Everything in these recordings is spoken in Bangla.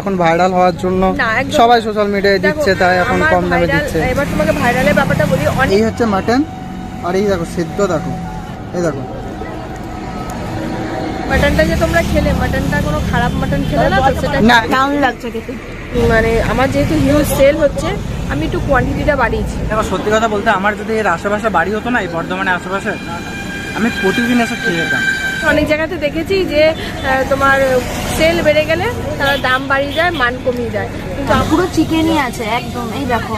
এখন ভাইরাল হওয়ার জন্য সবাই সোশ্যাল মিডিয়ায় দিচ্ছে তাই এখন কম দামে দিচ্ছে। এবার তোমাকে ভাইরালের ব্যাপারটা বলি এই হচ্ছে মাটন আর এই দেখো সেদ্ধ দেখো। এই দেখো। মাটনটা যে তোমরা খেলে মাটনটা কোনো খারাপ মাটন খেলে না সেটা না। ডাউন লাগছে মানে আমার যেহেতু হিউজ সেল হচ্ছে আমি একটু কোয়ান্টিটিটা বাড়িয়েছি। দেখো সত্যি কথা বলতে আমার যদি এর আশেপাশে বাড়ি হতো না এই বর্ধমানের আশেপাশে আমি প্রতিদিন এসে খেয়ে যেতাম। অনেক জায়গাতে দেখেছি যে তোমার সেল বেড়ে গেলে তারা দাম বাড়িয়ে যায় মান কমিয়ে যায়। কিন্তু পুরো চিকেনই আছে একদম এই দেখো।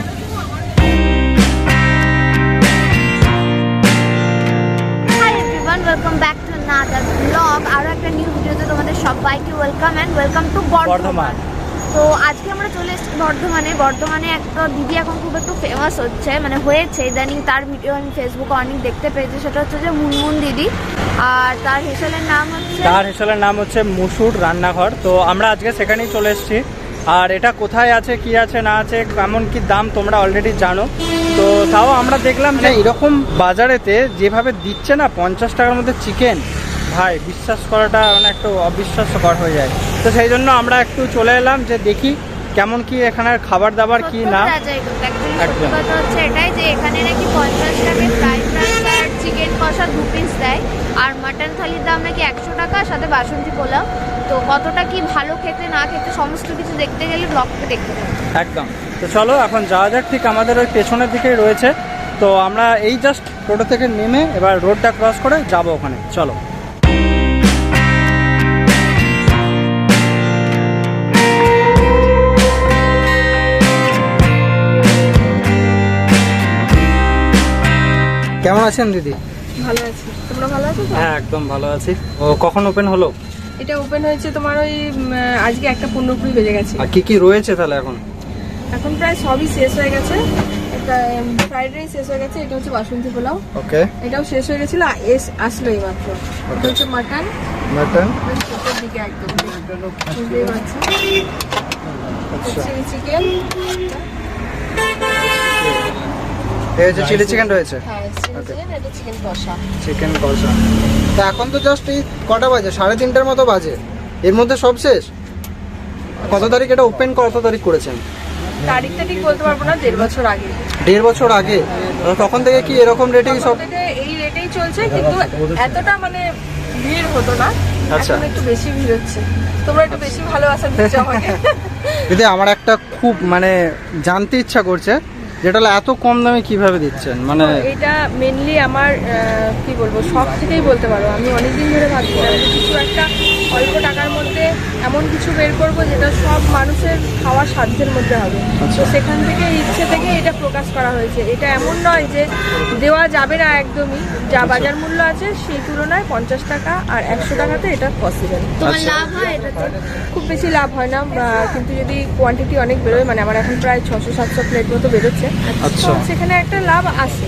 ওয়েলকাম ব্যাক টু ব্লগ একটা নিউ ভিডিওতে তোমাদের সবাইকে welcome and welcome to Bardhaman. তো আজকে আমরা চলে এসেছি বর্ধমানে। বর্ধমানে একটা দিদি এখন খুব একটু ফেমাস হচ্ছে মানে হয়েছে। ইদানিং তার ভিডিও আমি ফেসবুকে অনেক দেখতে পেয়েছি। সেটা হচ্ছে যে মুনমুন দিদি। আর তার হেসেলের নাম হচ্ছে তার হেসেলের নাম হচ্ছে মুসুর রান্নাঘর। তো আমরা আজকে সেখানেই চলে এসেছি। আর এটা কোথায় আছে কি আছে না আছে কেমন কি দাম তোমরা অলরেডি জানো। তো তাও আমরা দেখলাম যে এরকম বাজারেতে যেভাবে দিচ্ছে না পঞ্চাশ টাকার মধ্যে চিকেন ভাই বিশ্বাস করাটা মানে একটু অবিশ্বাস্যকর হয়ে যায়। তো সেই জন্য আমরা একটু চলে এলাম যে দেখি কেমন কি এখানের খাবার দাবার কি না। একদম। কথা হচ্ছে এটাই যে এখানে নাকি পঞ্চাশ টাকায় ফ্রাইড রাইস আর চিকেন কষা দু পিস দেয়। আর মাটন থালির দাম নাকি একশো টাকা সাথে বাসন্তী পোলাও। তো কতটা কি ভালো খেতে না খেতে সমস্ত কিছু দেখতে গেলে ব্লগটা দেখতে হবে। একদম। তো চলো এখন যাওয়া যাক ঠিক আমাদের ওই পেছনের দিকেই রয়েছে। তো আমরা এই জাস্ট টোটো থেকে নেমে এবার রোডটা ক্রস করে যাব ওখানে। চলো। কেমন আছেন দিদি? ভালো আছি। তোমরা ভালো আছো হ্যাঁ একদম ভালো আছি। ও কখন ওপেন হলো? এটা ওপেন হয়েছে তোমার ওই আজকে একটা পনেরো কুড়ি বেজে গেছে। আর কি কি রয়েছে তাহলে এখন? এখন প্রায় সবই শেষ হয়ে গেছে। একটা ফ্রাইড রাইস শেষ হয়ে গেছে এটা হচ্ছে বাসন্তী পোলাও। ওকে। এটাও শেষ হয়ে গেছিল এস আসলো এই মাত্র। এটা হচ্ছে মাটন। মাটন? শেষের দিকে একদম। বুঝতেই পারছ? আচ্ছা। চিকেন। এই হচ্ছে চিলি চিকেন রয়েছে? হ্যাঁ চিকেন এটা চিকেন কষা। তা এখন তো জাস্ট এই কটা বাজে? সাড়ে তিনটার মতো বাজে। এর মধ্যে সব শেষ? কত তারিখ এটা ওপেন কত তারিখ করেছেন? তারিখটা ঠিক বলতে পারব না দেড় বছর আগে। দেড় বছর আগে? তখন থেকে কি এরকম রেটেই সব এই রেটেই চলছে কিন্তু এতটা মানে ভিড় হতো না। আচ্ছা। একটু বেশি ভিড় হচ্ছে। তোমরা একটু বেশি ভালোবাসা দিচ্ছ আমাকে। দিদি আমার একটা খুব মানে জানতে ইচ্ছা করছে। যেটা এত কম দামে কীভাবে দিচ্ছেন? মানে এটা মেনলি আমার কি বলব শখ থেকেই বলতে পারো। আমি অনেকদিন ধরে ভাবছিলাম যে কিছু একটা অল্প টাকার মধ্যে এমন কিছু বের করব যেটা সব মানুষের খাওয়ার সাধ্যের মধ্যে হবে। তো সেখান থেকে ইচ্ছে থেকে এটা প্রকাশ করা হয়েছে। এটা এমন নয় যে দেওয়া যাবে না একদমই। যা বাজার মূল্য আছে সেই তুলনায় পঞ্চাশ টাকা আর একশো টাকাতে এটা পসিবল তোমার আচ্ছা। লাভ হয় এটাতে? খুব বেশি লাভ হয় না কিন্তু যদি কোয়ান্টিটি অনেক বেরোয় মানে আমার এখন প্রায় ছশো সাতশো প্লেট মতো বেরোচ্ছে। আচ্ছা। সেখানে একটা লাভ কিন্তু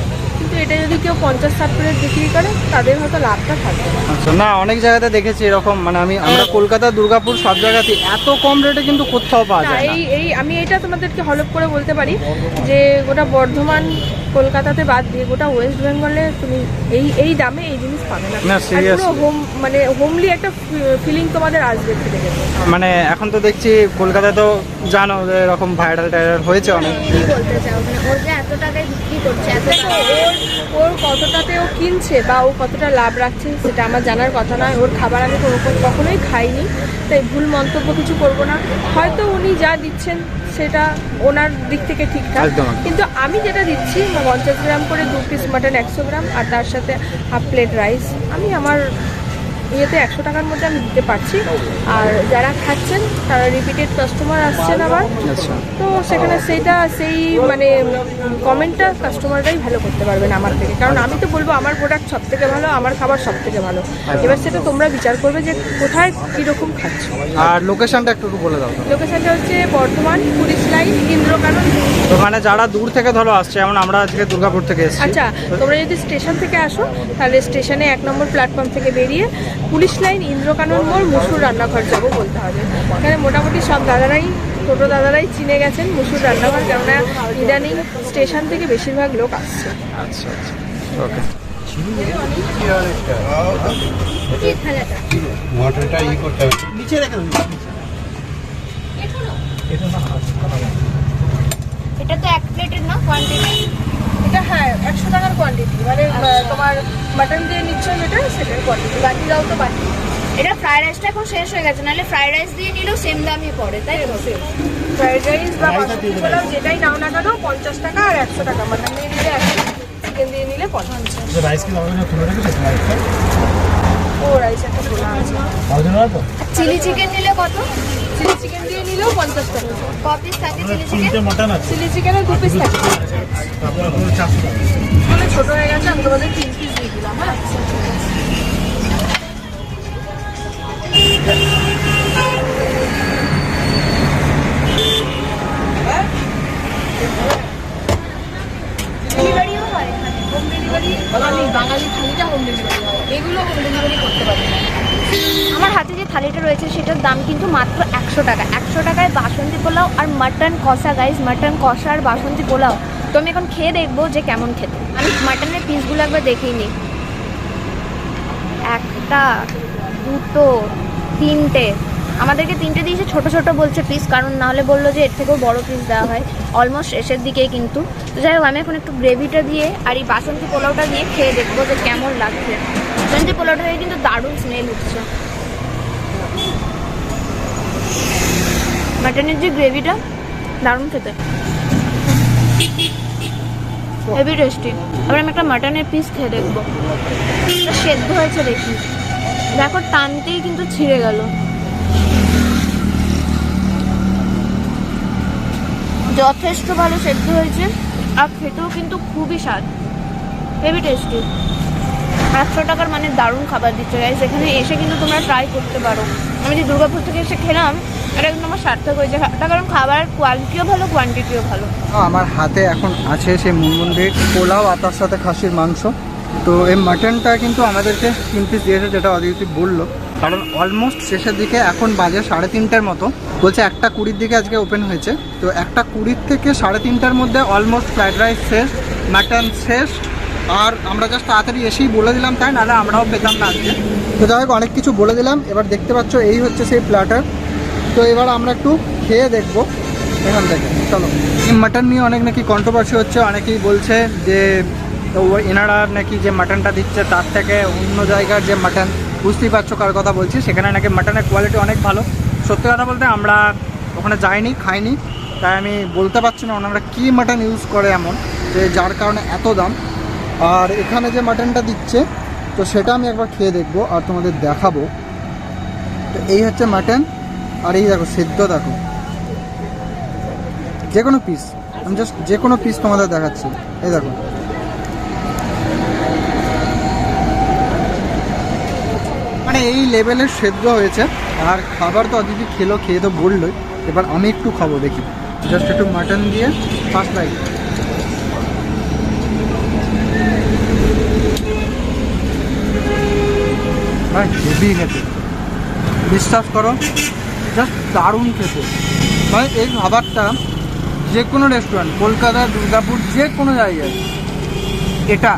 এটা যদি কেউ পঞ্চাশ ষাট প্লেট বিক্রি করে তাদের হয়তো লাভটা থাকবে। না আচ্ছা না অনেক জায়গাতে দেখেছি এরকম মানে আমি আমরা কলকাতা দুর্গাপুর সব জায়গাতে এত কম রেটে কিন্তু কোথাও পাওয়া না যায় এই এই আমি এটা তোমাদেরকে হলপ করে বলতে পারি যে গোটা বর্ধমান কলকাতাতে বাদ দিয়ে গোটা ওয়েস্ট বেঙ্গলে তুমি এই এই দামে এই জিনিস পাবে না। পুরো হোম মানে হোমলি একটা ফিলিং তোমাদের আসবে খেতে মানে এখন তো দেখছি কলকাতা তো জানো যে এরকম ভাইরাল টাইরাল হয়েছে অনেক। কি বলতে চাও? মানে ওর যে এত টাকায় বিক্রি করছে এত ওর কতটাতে ও কিনছে বা ও কতটা লাভ রাখছে সেটা আমার জানার কথা নয়। ওর খাবার আমি কোনো কখনোই খাইনি তাই ভুল মন্তব্য কিছু করব না। হয়তো উনি যা দিচ্ছেন সেটা ওনার দিক থেকে ঠিকঠাক। কিন্তু আমি যেটা দিচ্ছি পঞ্চাশ গ্রাম করে দু পিস মাটন একশো গ্রাম আর তার সাথে হাফ প্লেট রাইস আমি আমার ইয়েতে একশো টাকার মধ্যে আমি দিতে পারছি। আর যারা খাচ্ছেন তারা রিপিটেড কাস্টমার আসছেন আবার। আচ্ছা। তো সেখানে সেইটা সেই মানে কমেন্টটা কাস্টমাররাই ভালো করতে পারবেন আমার থেকে। কারণ আমি তো বলব আমার প্রোডাক্ট সব থেকে ভালো আমার খাবার সব থেকে ভালো এবার সেটা তোমরা বিচার করবে যে কোথায় কীরকম খাচ্ছ। আর লোকেশনটা একটু বলে দাও। লোকেশনটা হচ্ছে বর্ধমান পুলিশ লাইন ইন্দ্রকানন। তো মানে যারা দূর থেকে ধরো আসছে যেমন আমরা আজকে দুর্গাপুর থেকে এসেছি। আচ্ছা তোমরা যদি স্টেশন থেকে আসো তাহলে স্টেশনে এক নম্বর প্ল্যাটফর্ম থেকে বেরিয়ে পুলিশ লাইন ইন্দ্রকানন মোড় মুসুর রান্নাঘর যাব বলতে হবে। এখানে মোটামুটি সব দাদারাই ছোটো দাদারাই চিনে গেছেন মুসুর রান্নাঘর কেননা ইদানিং স্টেশন থেকে বেশিরভাগ লোক আসছে। আচ্ছা আচ্ছা। ওকে। এই ই করতে হবে। এটা তো এক প্লেটের না কোয়ান্টিটি এটা হ্যাঁ একশো টাকার কোয়ান্টিটি মানে তোমার মাটন দিয়ে নিচ্ছ যেটা সেটার কোয়ান্টিটি বাকিরাও তো বাকি। এটা ফ্রাইড রাইসটা এখন শেষ হয়ে গেছে নাহলে ফ্রাইড রাইস দিয়ে নিলেও সেম দামই পড়ে তাই তো? ফ্রাইড রাইস বা বাসন্তী পোলাও যেটাই নাও না কেন পঞ্চাশ টাকা আর একশো টাকা। মাটন দিয়ে নিলে একশো চিকেন দিয়ে নিলে পঞ্চাশ। রাইস কি রেখেছিস রাইসটা ও রাইস একটা খোলা আছে। ভালো না তো? চিলি চিকেন নিলে কত? চিলি চিকেন দিয়ে নিলেও পঞ্চাশ টাকা। ক পিস থাকে চিলি চিকেন চিলি চিকেনের দু পিস থাকে ছোট হয়ে গেছে আমি তোমাদের তিন আর mutton kosha guys mutton kosha আর বাসন্তী পোলাও। তো আমি এখন খেয়ে দেখব যে কেমন খেতে। আমি মাটনের পিসগুলো একবার দেখেই নিই। একটা, দুটো, তিনটে। আমাদেরকে তিনটে দিয়েছে, ছোট ছোট বলছে পিস কারণ নাহলে বলল যে এর থেকেও বড় পিস দেওয়া হয়। অলমোস্ট শেষের দিকেই কিন্তু। তো যাই হোক, আমি এখন একটু গ্রেভিটা দিয়ে আর এই বাসন্তী পোলাওটা দিয়ে খেয়ে দেখব যে কেমন লাগছে। বাসন্তী পোলাওটা থেকে কিন্তু দারুণ স্মেল উঠছে। মাটনের যে গ্রেভিটা, দারুণ খেতে। হেভি টেস্টি এবার আমি একটা মাটনের পিস খেয়ে দেখব। সেদ্ধ হয়েছে দেখি। দেখো, টানতেই কিন্তু ছিঁড়ে গেল। যথেষ্ট ভালো সেদ্ধ হয়েছে, আর খেতেও কিন্তু খুবই স্বাদ। হেভি টেস্টি একশো টাকার মানে দারুণ খাবার দিচ্ছে গাইস এখানে এসে কিন্তু তোমরা ট্রাই করতে পারো। আমি যে দুর্গাপুর থেকে এসে খেলাম এটা কিন্তু আমার সার্থক হয়েছে। কারণ খাবার কোয়ালিটিও ভালো কোয়ান্টিটিও ভালো। আমার হাতে এখন আছে সেই মুনমুন্ডির পোলাও আর তার সাথে খাসির মাংস। তো এই মাটনটা কিন্তু আমাদেরকে তিন পিস দিয়েছে, যেটা অদিতি বলল। কারণ অলমোস্ট শেষের দিকে এখন বাজে সাড়ে তিনটার মতো। বলছে একটা কুড়ির দিকে আজকে ওপেন হয়েছে। তো একটা কুড়ির থেকে সাড়ে তিনটার মধ্যে অলমোস্ট ফ্রাইড রাইস শেষ মাটন শেষ। আর আমরা জাস্ট তাড়াতাড়ি এসেই বলে দিলাম তাই, নাহলে আমরাও পেতাম না আজকে। তো যাই হোক, অনেক কিছু বলে দিলাম। এবার দেখতে পাচ্ছ, এই হচ্ছে সেই প্ল্যাটার তো এবার আমরা একটু খেয়ে দেখব এখান থেকে। চলো। এই মাটন নিয়ে অনেক নাকি কন্ট্রোভার্সি হচ্ছে, অনেকেই বলছে যে এনারা নাকি যে মাটনটা দিচ্ছে, তার থেকে অন্য জায়গার যে মাটন বুঝতেই পারছ কার কথা বলছি, সেখানে নাকি মাটনের কোয়ালিটি অনেক ভালো। সত্যি কথা বলতে আমরা ওখানে যাইনি, খাইনি, তাই আমি বলতে পারছি না ওনারা কী মাটন ইউজ করে এমন, যে যার কারণে এত দাম। আর এখানে যে মাটনটা দিচ্ছে, তো সেটা আমি একবার খেয়ে দেখব আর তোমাদের দেখাবো। তো এই হচ্ছে মাটন আর এই দেখো, সেদ্ধ দেখো। যে কোনো পিস আমি জাস্ট যে কোনো পিস তোমাদের দেখাচ্ছি। এই দেখো। মানে এই লেভেলের সেদ্ধ হয়েছে। আর খাবার তো অদিতি খেলো, খেয়ে তো বললোই। এবার আমি একটু খাব, দেখি। জাস্ট একটু মাটন দিয়ে ফার্স্ট লাইট ভাই, হেভি খেতে। বিশ্বাস করো জাস্ট দারুণ খেতে। মানে এই খাবারটা যে কোনো রেস্টুরেন্ট কলকাতা দুর্গাপুর যে কোনো জায়গায় এটা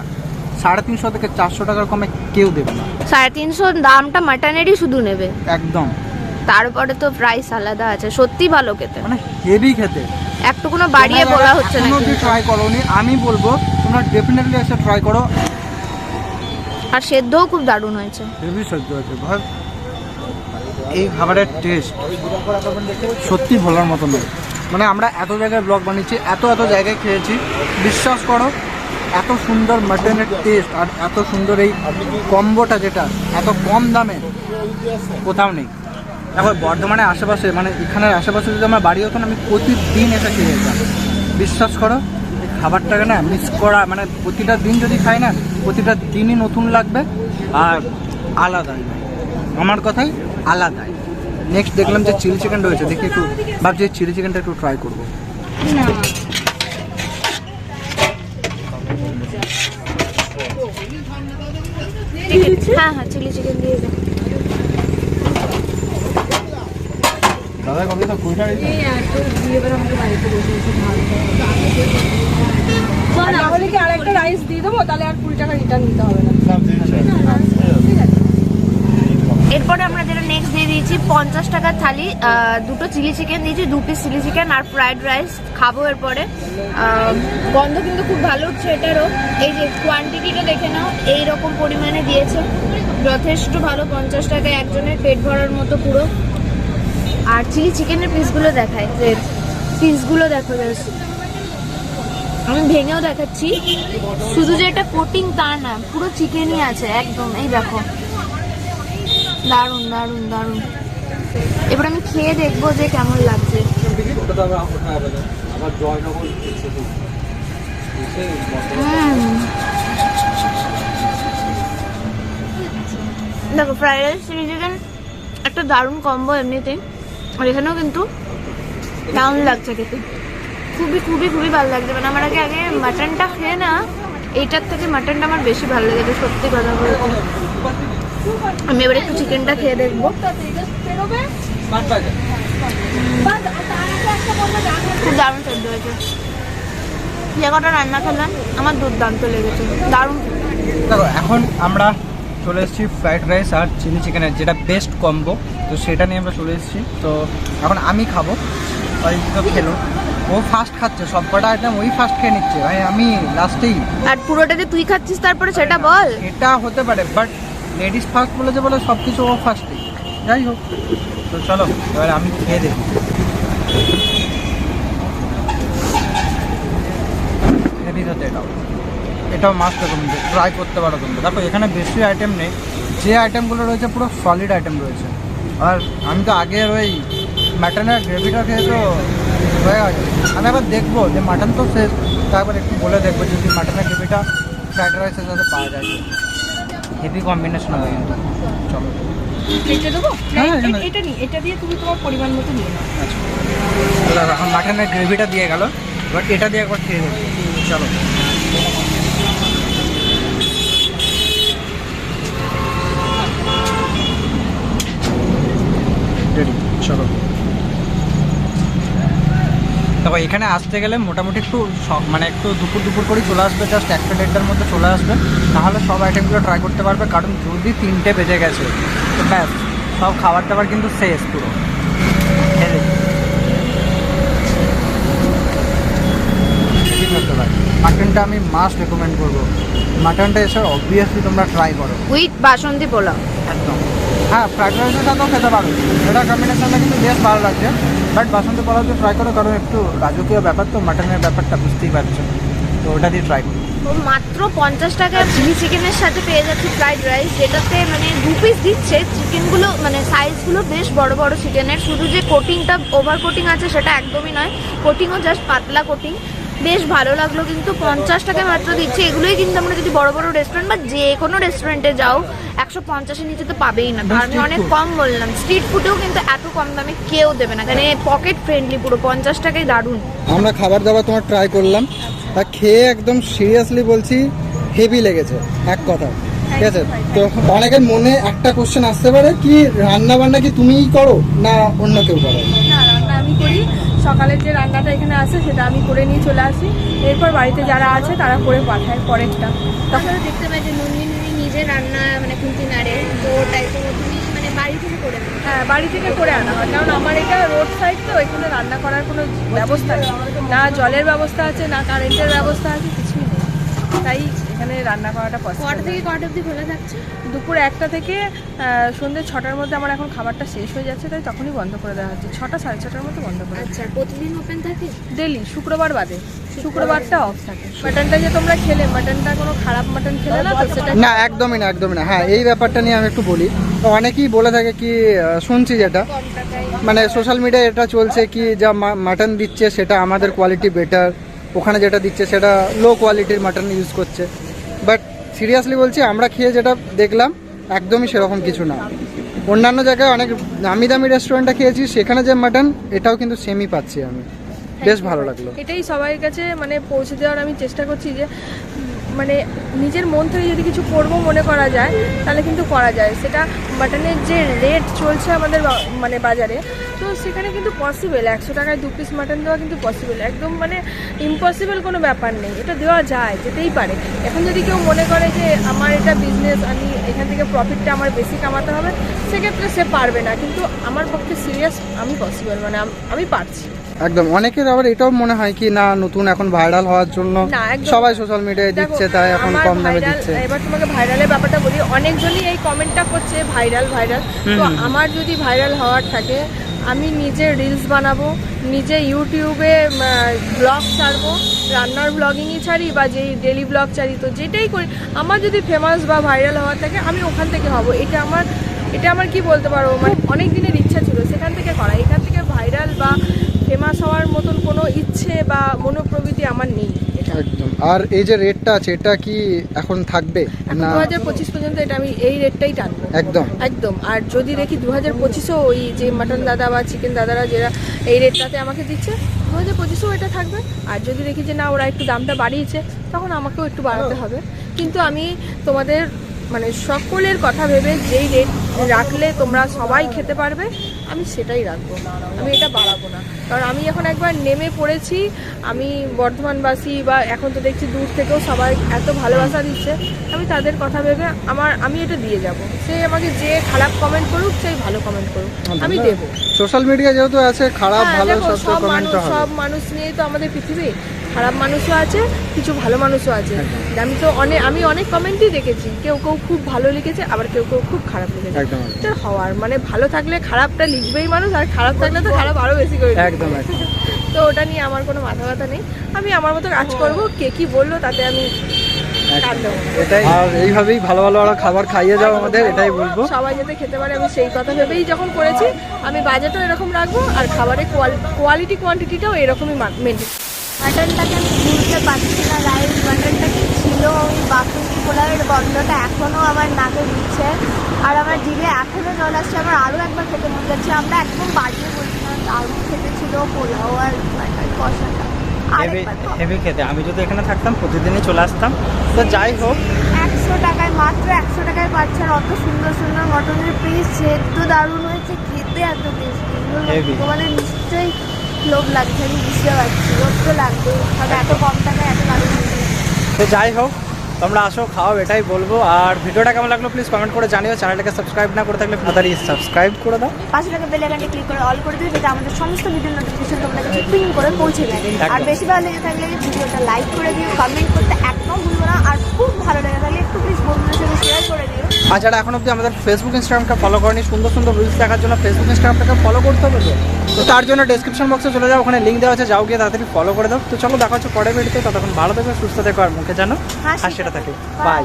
সাড়ে তিনশো থেকে চারশো টাকার কমে কেউ দেবে না। সাড়ে তিনশো দামটা মাটনেরই শুধু নেবে। একদম। তারপরে তো প্রাইস আলাদা আছে সত্যি ভালো খেতে। মানে হেভি খেতে। একটুকুনো বাড়িয়ে বলা হচ্ছে না কিন্তু। ট্রাই করোনি আমি বলব তোমরা ডেফিনেটলি এসে ট্রাই করো। আর সেদ্ধও খুব দারুণ হয়েছে। হেভি সেদ্ধ হয়েছে ভাই। এই খাবারের টেস্ট সত্যি ভোলার মতো নয়। মানে আমরা এত জায়গায় ব্লগ বানিয়েছি, এত এত জায়গায় খেয়েছি। বিশ্বাস করো, এত সুন্দর মাটনের টেস্ট আর এত সুন্দর এই কম্বোটা যেটা, এত কম দামে কোথাও নেই। এখন বর্ধমানের আশেপাশে মানে এখানের আশেপাশে যদি আমার বাড়ি হতো না, আমি প্রতিদিন এসে খেয়ে যেতাম। বিশ্বাস করো খাবারটাকে না মিস করা মানে প্রতিটা দিন যদি খাই না, প্রতিটা দিনই নতুন লাগবে আর আলাদাই। আমার কথাই আলাদাই। নেক্সট দেখলাম যে চিলি চিকেন রয়েছে দেখি একটু ভাবছি চিলি চিকেনটা একটু ট্রাই করব। হ্যাঁ হ্যাঁ চিলি চিকেন দিয়ে দাদা কবে তো কুড়ি টাকা আর না হলে কি আরেকটা রাইস দিয়ে দেবো? তাহলে আর কুড়ি টাকা রিটার্ন দিতে হবে না। দাম দিয়েছে এরপরে আমরা যেটা নেক্সট দিয়ে দিয়েছি, পঞ্চাশ টাকার থালি দুটো চিলি চিকেন দিয়েছি, দু পিস চিলি চিকেন আর ফ্রাইড রাইস খাব এরপরে। গন্ধ কিন্তু খুব ভালো উঠছে এটারও। এই যে কোয়ান্টিটিটা দেখে নাও এই রকম পরিমাণে দিয়েছে। যথেষ্ট ভালো, পঞ্চাশ টাকায় একজনের পেট ভরার মতো পুরো। আর চিলি চিকেনের পিসগুলো দেখায় যে পিসগুলো দেখো জাস্ট আমি ভেঙেও দেখাচ্ছি। শুধু যে এটা কোটিং তা না, পুরো চিকেনই আছে, একদম। এই দেখো। দারুণ দারুণ দারুণ। এবার আমি খেয়ে দেখব যে কেমন লাগছে। দেখো ফ্রাইড রাইস চিলি চিকেন একটা দারুণ কম্বো এমনিতেই। আর এখানেও কিন্তু দারুণ লাগছে খেতে। খুবই খুবই খুবই ভালো লাগছে। মানে আমার আগে আগে মাটনটা খেয়ে না, এইটার থেকে মাটনটা আমার বেশি ভালো লেগেছে, সত্যি কথা বলতে। আমি এবার একটু চিকেনটা খেয়ে দেখব। খুব দারুণ সেদ্ধ হয়েছে। যে কটা রান্না খেলাম আমার দুর্দান্ত লেগেছে। দারুণ। দেখো এখন আমরা চলে এসেছি ফ্রাইড রাইস আর চিলি চিকেনের যেটা বেস্ট কম্বো তো সেটা নিয়ে আমরা চলে এসেছি। তো এখন আমি খাব খেলো। ও ফার্স্ট খাচ্ছে সব কটা আইটেম ওই ফার্স্ট খেয়ে নিচ্ছে। ভাই আমি লাস্টেই আর পুরোটা যে তুই খাচ্ছিস তারপরে সেটা বল। এটা হতে পারে বাট লেডিস ফার্স্ট বলেছে বলে সব কিছু ও ফার্স্টে যাই হোক, তো চলো, এবার আমি খেয়ে দেখি। এটাও। এটাও মাস্ট ট্রাই করতে পারো তোমরা। দেখো, এখানে বেশি আইটেম নেই। যে আইটেমগুলো রয়েছে, পুরো সলিড আইটেম রয়েছে। আর আমি তো আগের ওই মাটনের গ্রেভিটা খেয়ে তো হয়ে গেছে। আমি আবার দেখব যে মাটন তো শেষ তারপর একটু বলে দেখব যদি মাটনের গ্রেভিটা ফ্রাইড রাইসের সাথে পাওয়া যায় হেভি কম্বিনেশন হবে কিন্তু। চলো। দেবো? হ্যাঁ, এটা নি এটা দিয়ে তুমি তোমার পরিমাণ মতো নিয়ে নাও। তো এখন মাটনের গ্রেভিটা দিয়ে গেল। এবার এটা দিয়ে একবার খেয়ে চলো রেডি চলো দেখো এখানে আসতে গেলে মোটামুটি একটু মানে একটু দুপুর দুপুর করেই চলে আসবে জাস্ট একটা দেড়টার মধ্যে চলে আসবে। তাহলে সব আইটেমগুলো ট্রাই করতে পারবে কারণ যদি তিনটে বেজে গেছে। তো ব্যাস সব খাবার দাবার কিন্তু শেষ পারে। মাটনটা আমি মাস্ট রেকমেন্ড করব। মাটনটা এসে অবভিয়াসলি তোমরা ট্রাই করো। উইথ বাসন্তী পোলাও। একদম। হ্যাঁ ফ্রাইড রাইসের সাথেও খেতে পারো। এটা কম্বিনেশনটা কিন্তু বেশ ভালো লাগছে। বাট বাসন্তী পোলাও দিয়ে ট্রাই করো, কারণ একটু রাজকীয় ব্যাপার তো মাটনের ব্যাপারটা বুঝতেই পারছ। তো ওটা দিয়ে ট্রাই করো। মাত্র পঞ্চাশ টাকায় চিলি চিকেনের সাথে পেয়ে যাচ্ছে ফ্রাইড রাইস যেটাতে মানে দু পিস দিচ্ছে। চিকেনগুলো মানে সাইজগুলো বেশ বড় বড় চিকেনের শুধু যে কোটিংটা ওভার কোটিং আছে, সেটা একদমই নয়। কোটিংও জাস্ট পাতলা কোটিং বেশ ভালো লাগল কিন্তু পঞ্চাশ টাকায় মাত্র দিচ্ছে। এগুলোই কিন্তু আমরা যদি বড় বড় রেস্টুরেন্ট বা যে কোনো রেস্টুরেন্টে যাও একশো পঞ্চাশের নিচে তো পাবেই না। আমি অনেক কম বললাম। স্ট্রিট ফুডেও কিন্তু এত কম দামে কেউ দেবে না। মানে পকেট ফ্রেন্ডলি পুরো। পঞ্চাশ টাকায় দারুণ। আমরা খাবার দাবার তোমার ট্রাই করলাম। তা খেয়ে একদম সিরিয়াসলি বলছি হেভি লেগেছে এক কথা। ঠিক আছে? তো অনেকের মনে একটা কোশ্চেন আসতে পারে কি রান্না বান্না কি তুমিই করো না অন্য কেউ করি? সকালের যে রান্নাটা এখানে আসে সেটা আমি করে নিয়ে চলে আসি। এরপর বাড়িতে যারা আছে তারা করে পাঠায় পরেরটা। তাহলে দেখতে পাই যে নুনি নুনি নিজে রান্না মানে খুঁটি নাড়ে। তো ওটাই তো তুমি মানে বাড়ি থেকে করে হ্যাঁ বাড়ি থেকে করে আনা হয়। কারণ আমার এটা রোড সাইড তো এখানে রান্না করার কোনো ব্যবস্থা নেই। না জলের ব্যবস্থা আছে না কারেন্টের ব্যবস্থা আছে কিছুই নেই। তাই এখানে রান্না করাটা পছন্দ কটা থেকে কটা অবধি খোলা থাকছে? দুপুর একটা থেকে সন্ধে সন্ধ্যে ছটার মধ্যে আমার এখন খাবারটা শেষ হয়ে যাচ্ছে তাই তখনই বন্ধ করে দেওয়া হচ্ছে। ছটা সাড়ে ছটার মধ্যে বন্ধ করে আচ্ছা প্রতিদিন ওপেন থাকে? ডেলি শুক্রবার বাদে। শুক্রবারটা অফ থাকে। মাটনটা যে তোমরা খেলে মাটনটা কোনো খারাপ মাটন খেলে না তো সেটা না একদমই না একদমই না। হ্যাঁ এই ব্যাপারটা নিয়ে আমি একটু বলি। তো অনেকেই বলে থাকে কি শুনছি যেটা। মানে সোশ্যাল মিডিয়ায় এটা চলছে কি যা মাটন দিচ্ছে সেটা আমাদের কোয়ালিটি বেটার ওখানে যেটা দিচ্ছে সেটা লো কোয়ালিটির মাটন ইউজ করছে। বাট সিরিয়াসলি বলছি, আমরা খেয়ে যেটা দেখলাম, একদমই সেরকম কিছু না। অন্যান্য জায়গায় অনেক দামি দামি রেস্টুরেন্টে খেয়েছি, সেখানে যে মাটন এটাও কিন্তু সেমই পাচ্ছি আমি। বেশ ভালো লাগল। এটাই সবার কাছে মানে পৌঁছে দেওয়ার আমি চেষ্টা করছি যে মানে নিজের মন থেকে যদি কিছু করব মনে করা যায়, তাহলে কিন্তু করা যায়। সেটা মাটনের যে রেট চলছে আমাদের মানে বাজারে, তো সেখানে কিন্তু পসিবল একশো টাকায় দু পিস মাটন দেওয়া কিন্তু পসিবল একদম মানে ইম্পসিবল কোনো ব্যাপার নেই। এটা দেওয়া যায়, যেতেই পারে। এখন যদি কেউ মনে করে যে, আমার এটা বিজনেস আমি এখান থেকে প্রফিটটা আমার বেশি কামাতে হবে, সেক্ষেত্রে সে পারবে না। কিন্তু আমার পক্ষে সিরিয়াস আমি পসিবল মানে আমি পারছি। একদম। অনেকের আবার এটাও মনে হয় কি না নতুন এখন ভাইরাল হওয়ার জন্য সবাই সোশ্যাল মিডিয়ায় দিচ্ছে তাই এখন কম দামে দিচ্ছে। এবার তোমাকে ভাইরালের ব্যাপারটা বলি অনেকজনই এই কমেন্টটা করছে ভাইরাল ভাইরাল তো আমার যদি ভাইরাল হওয়ার থাকে আমি নিজে রিলস বানাবো নিজে ইউটিউবে ব্লগ ছাড়বো রান্নার ব্লগিংই ছাড়ি বা যেই ডেলি ব্লগ ছাড়ি তো যেটাই করি আমার যদি ফেমাস বা ভাইরাল হওয়ার থাকে আমি ওখান থেকে হব। এটা আমার এটা আমার কি বলতে পারো? মানে অনেক দিনের ইচ্ছা ছিল সেখান থেকে করা। এখান থেকে ভাইরাল বা ফেমাস হওয়ার মতন কোনো ইচ্ছে বা মনোপ্রবৃতি আমার নেই। এটা একদম। আর এই যে রেটটা আছে এটা কি এখন থাকবে? না? দু হাজার পঁচিশ পর্যন্ত এটা আমি এই রেটটাই টানবো। একদম। একদম। আর যদি দেখি দু হাজার পঁচিশেও ওই যে মাটন দাদা বা চিকেন দাদারা যারা এই রেটটাতে আমাকে দিচ্ছে দু হাজার পঁচিশেও এটা থাকবে। আর যদি দেখি যে না ওরা একটু দামটা বাড়িয়েছে তখন আমাকেও একটু বাড়াতে হবে। কিন্তু আমি তোমাদের মানে সকলের কথা ভেবে যেই রেট রাখলে তোমরা সবাই খেতে পারবে আমি সেটাই রাখব আমি এটা বাড়াবো না। কারণ আমি এখন একবার নেমে পড়েছি আমি বর্ধমানবাসী বা এখন তো দেখছি দূর থেকেও সবাই এত ভালোবাসা দিচ্ছে আমি তাদের কথা ভেবে আমার আমি এটা দিয়ে যাব। সে আমাকে যে খারাপ কমেন্ট করুক সেই ভালো কমেন্ট করুক আমি দেবো। সোশ্যাল মিডিয়া যেহেতু আছে খারাপ হ্যাঁ, ভালো সব মানুষ সব মানুষ নিয়েই তো আমাদের পৃথিবী। খারাপ মানুষও আছে কিছু ভালো মানুষও আছে। আমি তো অনেক আমি অনেক কমেন্টই দেখেছি কেউ কেউ খুব ভালো লিখেছে আবার কেউ কেউ খুব খারাপ লিখেছে। এটা হওয়ার মানে ভালো থাকলে খারাপটা লিখবেই মানুষ আর খারাপ থাকলে তো খারাপ আরও বেশি করে। একদম একদম। তো ওটা নিয়ে আমার কোনো মাথা ব্যথা নেই। আমি আমার মতো কাজ করব কে কি বলল তাতে আমি এটাই। আর এইভাবেই ভালো ভালো আরও খাবার খাইয়ে যাও আমাদের এটাই বলব। সবাই যাতে খেতে পারে আমি সেই কথা ভেবেই যখন করেছি আমি বাজেটও এরকম রাখব আর খাবারের কোয়ালিটি কোয়ান্টিটিটাও এরকমই মেনটেন মাটনটাকে আমি ভুলতে পারছি না ছিল ওই বাসন্তী পোলাওয়ের গন্ধটা এখনও আমার নাকে দিচ্ছে। আর আমার জিভে এখনও জল আসছে আমার আরও একবার খেতে মন যাচ্ছে। আমরা একদম বাড়িয়ে বলছি না দারুণ খেতে ছিল পোলাও আর কষাটা হেভি খেতে। আমি যদি এখানে থাকতাম প্রতিদিনই চলে আসতাম। তো যাই হোক। একশো টাকায় মাত্র একশো টাকায় পাচ্ছেন অত সুন্দর সুন্দর মটনের পিস সেদ্ধ দারুণ হয়েছে খেতে এত টেস্টি. তোমাদের নিশ্চয়ই লোভ লাগছে আমি বুঝতে পারছি লোভ তো লাগবে এত কম টাকায় এত দারুণ তো যাই হোক। তোমরা আসো খাও এটাই বলব। আর ভিডিওটা কেমন লাগল প্লিজ কমেন্ট করে জানিও। চ্যানেলটাকে সাবস্ক্রাইব না করে থাকলে তাড়াতাড়ি সাবস্ক্রাইব করে দাও। পাশে থাকা বেল আইকনটি ক্লিক করে অল করে দিও যাতে আমাদের সমস্ত ভিডিও নোটিফিকেশন তোমাদের কাছে পিং করে পৌঁছে যায়। আর। বেশি ভালো লেগে থাকলে ভিডিওটা লাইক করে দিও কমেন্ট করতে একদম ভুলবো না। আর খুব ভালো লেগে থাকলে একটু প্লিজ বন্ধুদের সাথে শেয়ার করে দিও। আর যারা এখন অবধি আমাদের ফেসবুক ইনস্টাগ্রামটা ফলো করেনি সুন্দর সুন্দর রিলস দেখার জন্য ফেসবুক ইনস্টাগ্রামটাকে ফলো করতে হবে তো তো তার জন্য ডিসক্রিপশন বক্সে চলে যাও ওখানে লিঙ্ক দেওয়া আছে যাও গিয়ে তাড়াতাড়ি ফলো করে দাও তো চলো দেখা হচ্ছে পরে ভিডিওতে ততক্ষণ ভালো থেকো সুস্থ থেকো আর মুখে জানো আর সেটা থাকে। বাই.